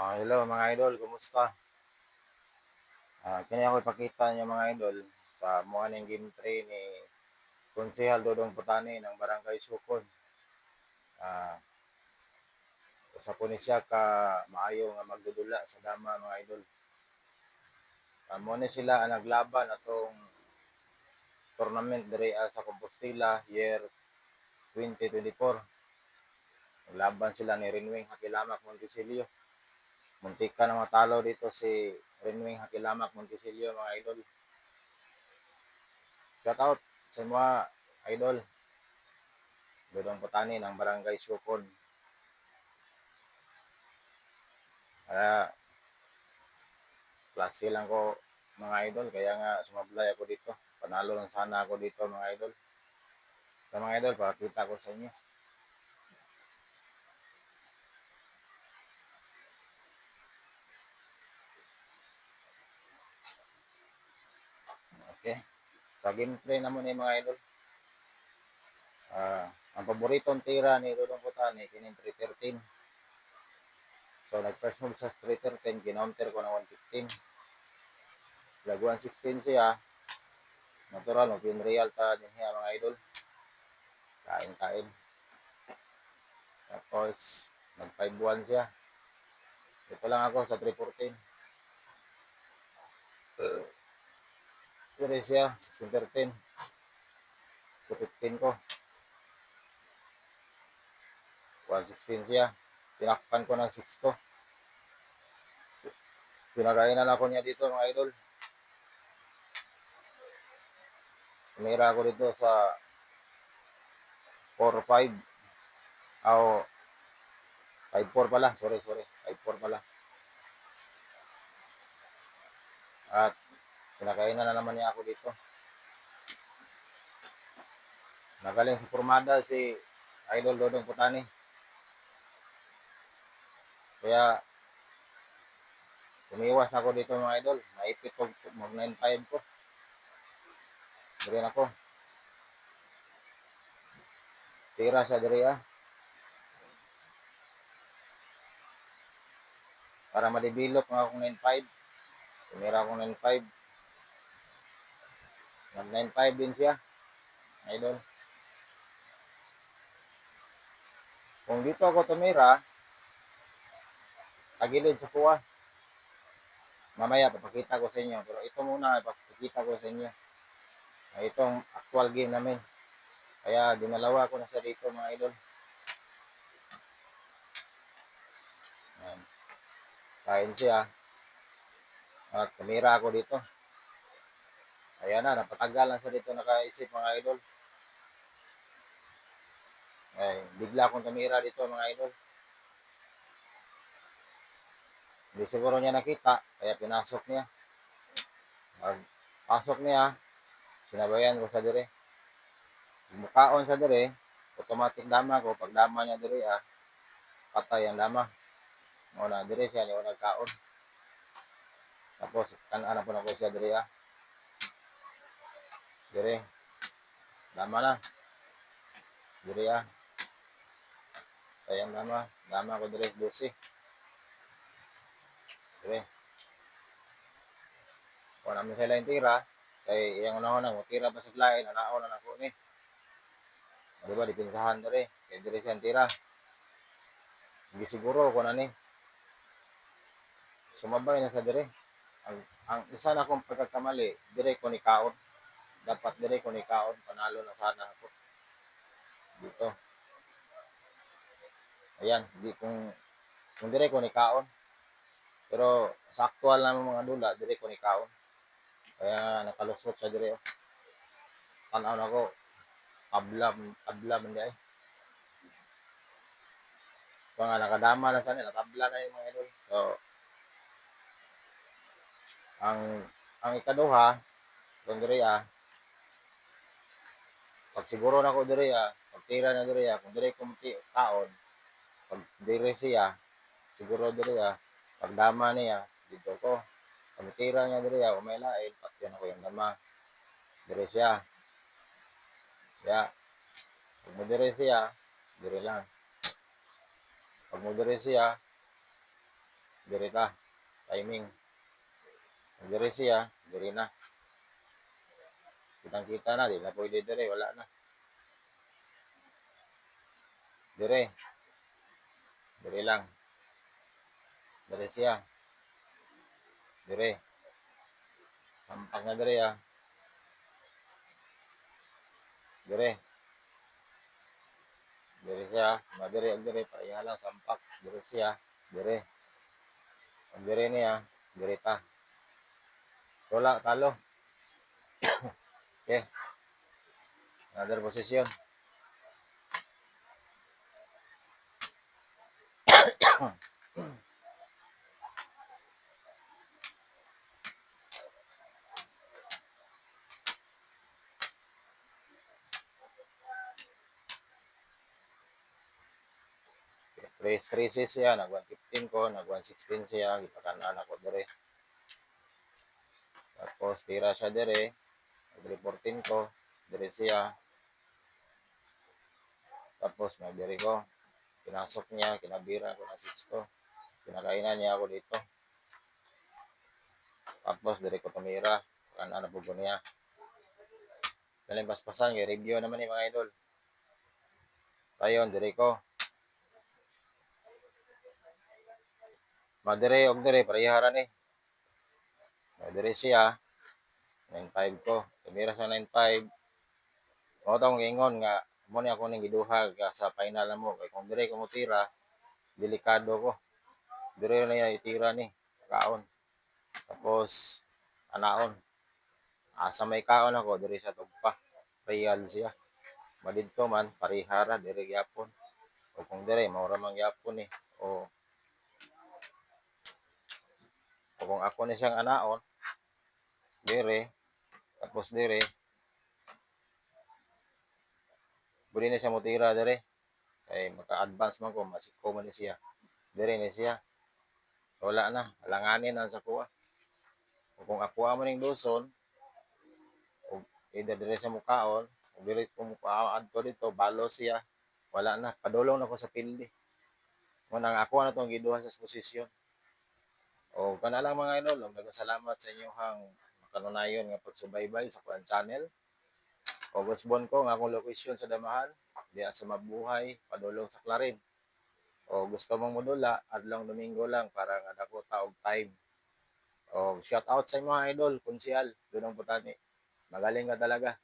Ah, hello mga idol, kumusta? Ah, kini ako ipakita niyo mga idol sa morning game 3 ni Konsehal Dodong Putani ng Barangay Sukon. Ah, usa po ni siya ka maayo nga magdudula sa dama mga idol. Ah, mo ni sila ang naglaban atong tournament diri ah, sa Compostela year 2024. Naglaban sila ni Renwing Hakilamak Montesilio. Muntika na matalo dito si Renwing Hakilamak Montesilio mga idol. Shout out sa mga idol. Dodong Putani ng Barangay Sukon. Kaya klase lang ko mga idol kaya nga sumablay ako dito. Panalo lang sana ako dito mga idol. Sa mga idol, pakita ko sa inyo. Okay. Sa gameplay naman ni mga idol. Ah, ang paboritong tira ni Dodong Putani kining 313. So nag-first move sa 313, kinounter ko na 115. Lag 116 siya. Natural, no, real ta din siya mga idol. Kain-kain. Tapos, nag-5-1 siya. Ito lang ako sa 314. Pero siya, 1613. 215 ko. 116 siya. Tinakpan ko ng 6 to. Pinagainan ako niya dito mga idol. Tumira ako dito sa 4-5. O 5-4 pala. Sorry, sorry. 5-4 pala. At pinakainan na naman niya ako dito. Nagaling sa formada si Idol Dodong Putani. Kaya umiwas ako dito mga idol. Naipit ko mag 9.5 ko. Diyan ako. Tira siya diri ah. Para madibilok nga akong 9.5. Tumira akong 9.5. Nag 9.5 din siya. Idol. Kung dito ako tumira, tagilid sa kuha. Mamaya papakita ko sa inyo. Pero ito muna papakita ko sa inyo. Itong actual game namin. Kaya dinalawa ko na siya dito mga idol. Ayan. Kain siya. At tumira ako dito. Ayan na, napatagal na siya dito nakaisip mga idol. Ay, bigla akong tumira dito mga idol. Hindi siguro niya nakita, kaya pinasok niya. Pag pasok niya, sinabayan ko sa dire. Mukaon sa dire, automatic dama ko. Pag dama niya dire, ah, patay ang dama. Muna dire siya, niya nagkaon. Tapos, kanan po na ko siya dire, ah. Dire. Dama na. Dire, ah. Sayang dama. Dama ko dire, 12. Dire. Kung namin sila yung tira, kay iyang una na, tira pa sa lain, anaon na ako ni. Di ba, dipinsahan dire. Kaya dire siya tira. Hindi siguro kung ano ni. Sumabay na sa dire. Ang, ang isa na akong pagkakamali, dire ko ni kaon. Dapat dire ko ni kaon, panalo na sana ako. Dito. Ayan, di kung kung dire ko ni kaon. Pero sa actual naman mga dula, dire ko ni kaon. Kaya nakalusot sa dire. oh. Tanaw na ko. Abla, abla man di ay. Nga nakadama na sana, natabla na yung mga idol. So, ang ang ikaduha, ah, pag siguro na ko dire ah, pag tira na dire ah, kung dire ko mati kaon, pag dire siya, siguro dire ah, pag dama niya, dito ko. Pag tira niya dire ah, umay lain, patyan ako yung dama. Dire siya. Ya. Pag mo dire siya, dire lang. Pag mo dire siya, Diri ta. Timing. Diri siya, diri na. Kitang kita na, di na pwede diri, wala na. Dire. Dire lang. Dire siya. Dire. Sampak na dire ah. Dire. Dire siya. Madire ang dire. Pareha lang sampak. Dire siya. Dire. Ang dire niya. Dire ta. Wala, talo. okay. Another position. Race 3 siya, nag 115 ko, nag 116 siya, gipakanan ako dire. Tapos tira siya dire, nag 14 ko, dire siya. Tapos nag dire ko, pinasok niya, kinabira ko na 6 ko. Pinakainan niya ako dito. Tapos dire ko tumira, kanan na bugo niya. Daling paspasan, review naman ni mga idol. Tayon, dire ko. Madire og dire parehara ni. Madire siya 95 ko. Tumira sa 95. Mo tong ingon nga mo ni ako ning giduha sa final na mo kay kung dire ko mo tira delikado ko. Dire na niya itira ni kaon. Tapos anaon. Asa may kaon ako dire sa tugpa. Real siya. Madidto man parihara dire gyapon. O kung dire maura man gyapon ni. O o kung ako ni siyang anaon, dire, tapos dire, buli na siya mutira dire, kay maka-advance man ko, masiko man siya, dire ni siya, wala na, alanganin na sa kuha. O kung ako mo ning doson, o either dire sa mukaon, o dire ko mukaon adto dito, balo siya, wala na, padulong na ko sa pildi. Ngunang ako na itong giduha sa posisyon. O kana lang mga idol, ang nagasalamat sa inyong makanunayon nga pagsubaybay sa kuan channel. O gusbon ko nga akong location sa Damahan, diya sa Mabuhay, padulong sa Clarin. O gusto mong modula, adlong Domingo lang para nga dako taog time. O shout out sa mga idol, konsyal, dunong putani. Magaling ka talaga.